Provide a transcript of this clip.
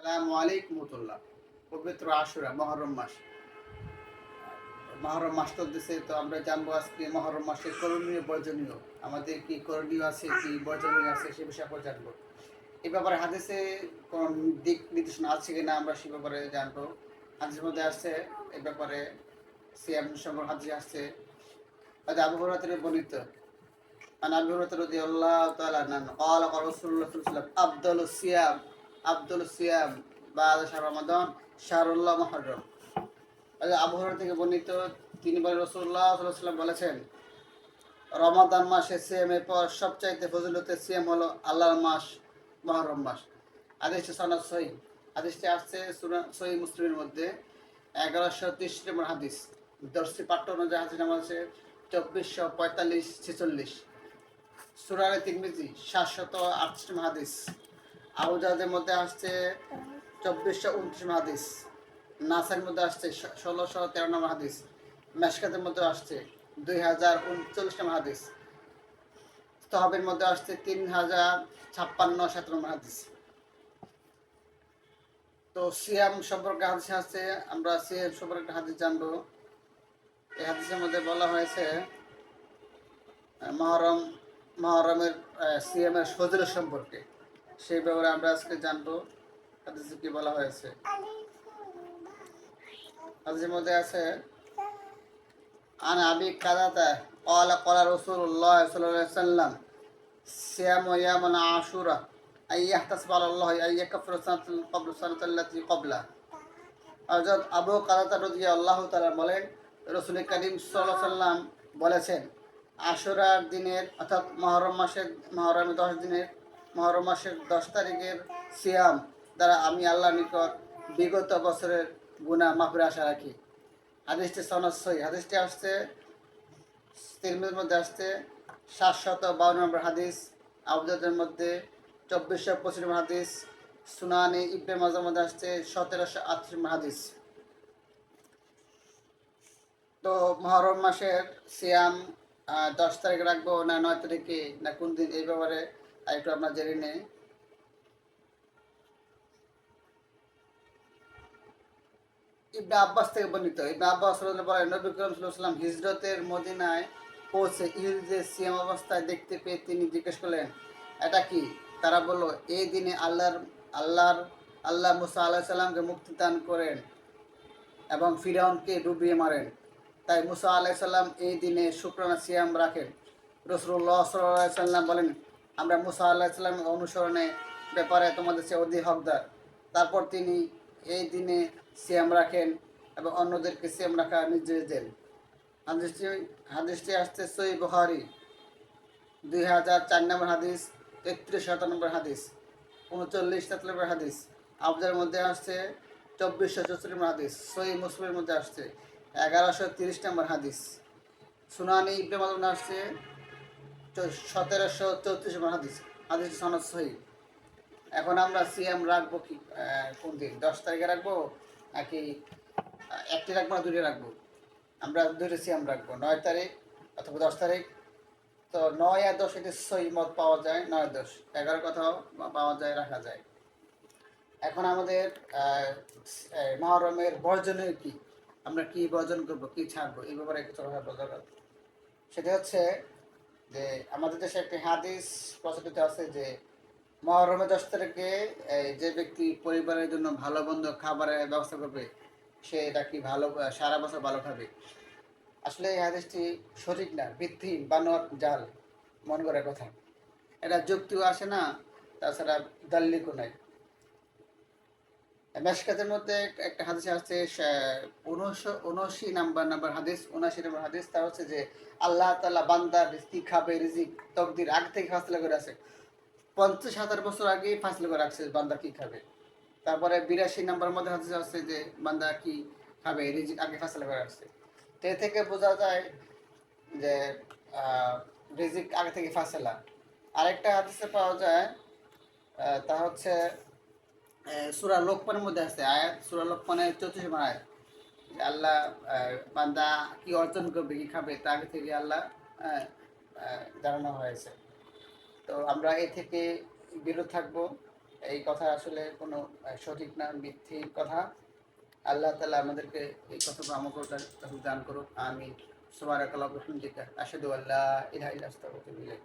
আসসালামু আলাইকুম রহমতুল্লাহ পবিত্র আশুরা মহরম মাস মহরম মাস চলতেছে তো আমরা জানবো আজকে মহরম মাসের করণীয় বর্জনীয় আমাদের কি করণীয় আছে কি বর্জনীয় আছে সে বিষয়ে আমরা জানবো এই ব্যাপারে হাদিসে কোন দিক নির্দেশনা আছে কিনা আমরা সে ব্যাপারে জানবো হাদিসের মধ্যে আসছে এই ব্যাপারে সিয়াম সম্পর্কে হাদিসে আসছে হয়তো আবু হরাতের বর্ণিত عن ابي هريره رضي الله تعالى عنه قال قال رسول الله صلى الله عليه وسلم افضل الصيام আব্দুল সিয়াম বা রমাদন, শাহরুল্লাহ মহরম। আচ্ছা, আবহাওয়া থেকে বর্ণিত তিনি বলে রসুল্লাহাম বলেছেন, রমাদান মাসে সিএমের পর সবচাইতে ফজলতে সিএম হলো আল্লাহর মাস, মহরম মাস। আদেশ সনাদ সহি। আদেশটি আসছে সহি মুসলিমের মধ্যে এগারোশো তিরিশ নম্বর হাদিস। দর্শী পাঠ্য অনুযায়ী হাদিস নাম আছে চব্বিশশো পঁয়তাল্লিশ ছেচল্লিশ। সুরারে তিন সাতশত আটত্রিশ হাদিস। আউজাদের মধ্যে আসছে চব্বিশশো উনত্রিশ হাদিস নাসের মধ্যে আসছে ষোলোশো তেরো নম্বর হাদিস মেশকাতের মধ্যে আসছে দুই হাজার উনচল্লিশ নম্বর হাদিস তহবের মধ্যে আসছে তিন হাজার ছাপ্পান্ন সাত নম্বর হাদিস তো সিয়াম সম্পর্কে হাদিস আছে, আমরা সিয়াম সম্পর্কে হাদিস জানব। এই হাদিসের মধ্যে বলা হয়েছে মহরম মহরমের সিয়ামের ফজিলত সম্পর্কে। সেই ব্যাপারে আমরা আজকে জানবো হাদিসে কি বলা হয়েছে হাদিসের মধ্যে আছে আন আবি কাদাতা قال قال رسول الله صلى الله عليه وسلم صيام يوم عاشوراء أن يحتسب على الله أن يكفر سنة قبل سنة التي قبله হযরত আবু কাদাতা রাদিয়াল্লাহু তাআলা বলেন রাসূল করিম সাল্লাল্লাহু আলাইহি সাল্লাম বলেছেন আশুরার দিনের অর্থাৎ মহরম মাসের মহরমের দশ দিনের মহরম মাসের দশ তারিখের সিয়াম দ্বারা আমি আল্লাহ নিকট বিগত বছরের গুনাহ মাফের আশা রাখি। হাদিসটি সনদ সই হাদিসটি আসছে, তিরমিজের মধ্যে আসছে, সাতশত বাউন্ন নম্বর হাদিস আবুদের মধ্যে চব্বিশশো পঁচিশ নম্বর হাদিস, সুনানি ইবনে মাজার মধ্যে আসছে, সতেরোশো আটত্রিশ নম্বর হাদিস। তো মহরম মাসের সিয়াম দশ তারিখ রাখব না নয় তারিখে, না কোন দিন এই ব্যাপারে একটু আমরা জেনে নেই ইবনে আব্বাস থেকে বর্ণিত। ইবনে আব্বাস বলেন, নবী করিম সাল্লাল্লাহু হিজরতের মদিনায় পৌঁছে সিয়াম অবস্থায় দেখতে পেয়ে তিনি জিজ্ঞেস করলেন, এটা কি? তারা বলল, এই দিনে আল্লাহর আল্লাহর, আল্লাহ মুসা আলাহ সাল্লামকে মুক্তি দান করেন এবং ফিরাউনকে ডুবিয়ে মারেন। তাই মুসা সাল্লাম এই দিনে শুক্রানা সিয়াম রাখেন। রসুল্লাহ সাল্লাহ সাল্লাম বলেন আমরা মুসা আল্লাহ সাল্লামের অনুসরণে ব্যাপারে তোমাদের চেয়ে অধিক হকদার। তারপর তিনি এই দিনে সিয়াম রাখেন এবং অন্যদেরকে সিয়াম রাখার নির্দেশ দেন হাদিসটি হাদিসটি আসছে সই বহারি দুই হাজার চার নম্বর হাদিস তেত্রিশ শত নম্বর হাদিস, উনচল্লিশ সাত নম্বর হাদিস আবদের মধ্যে আসছে চব্বিশশো চৌষট্টি নম্বর হাদিস সই মুসলিমের মধ্যে আসছে এগারোশো তিরিশ নম্বর হাদিস। সুনানি ইবনে মাদুন আসছে সতেরোশো চৌত্রিশ হাদিস হাদিস সনদ সহি এখন আমরা সিএম রাখব কি কোন দিন? দশ তারিখে রাখব নাকি একটি রাখব না দুটি রাখব? আমরা দুটো সিএম রাখব, নয় তারিখ অথবা দশ তারিখ। তো নয় আর দশ এটি সই মত পাওয়া যায়, নয় দশ। এগারো কথাও পাওয়া যায়, রাখা যায়। এখন আমাদের মহরমের বর্জনীয় কি? আমরা কি বর্জন করব, কি ছাড়বো? এই ব্যাপারে কিছু কথা বলা। সেটা হচ্ছে যে আমাদের দেশে একটি হাদিস প্রচলিত আছে যে, মহরমে দশ তারিখে যে ব্যক্তি পরিবারের জন্য ভালো বন্ধ খাবারের ব্যবস্থা করবে, সে এটা কি ভালো সারা বছর ভালো খাবে? আসলে এই হাদিসটি সঠিক না ভিত্তিহীন বানোয়ার জাল, মন করার কথা। এটা যুক্তিও আসে না, তাছাড়া দাল্লিকও নাই। মেশকাতের মধ্যে একটা হাদিস আসছে উনশো, উনআশি নাম্বার নাম্বার হাদিস, উনআশি নাম্বার হাদিস, তা হচ্ছে যে আল্লাহ তাআলা বান্দার কি খাবে, রিজিক তকদির আগে থেকে ফাসলা করে আছে। পঞ্চাশ হাজার বছর আগেই ফাসলা করে রাখছে বান্দা কি খাবে। তারপরে বিরাশি নাম্বার মধ্যে হাদিস আসছে যে বান্দা কি খাবে, রিজিক আগে ফাসলা করে রাখছে। তো থেকে বোঝা যায় যে রিজিক আগে থেকে ফাসলা। আরেকটা হাদিসে পাওয়া যায় তা হচ্ছে সূরা লোকমানের মধ্যে আছে, আয়াত, সুরা লোকমানের চৌত্রিশ নম্বর আয়াত। আল্লাহ বান্দা কি অর্জন করবে, কি খাবে তা আগে থেকে আল্লাহ জানানো হয়েছে। তো আমরা এ থেকে বিরত থাকব। এই কথা আসলে কোনো সঠিক না, মিথ্যে কথা। আল্লাহ তালা আমাদেরকে এই কথা তৌফিক দান করুক। আমি সুবারাকাল্লাহ রহমদিকা আশহাদু আল্লাহ আস্তাগফিরুকা ওয়া আতুবু ইলাইক।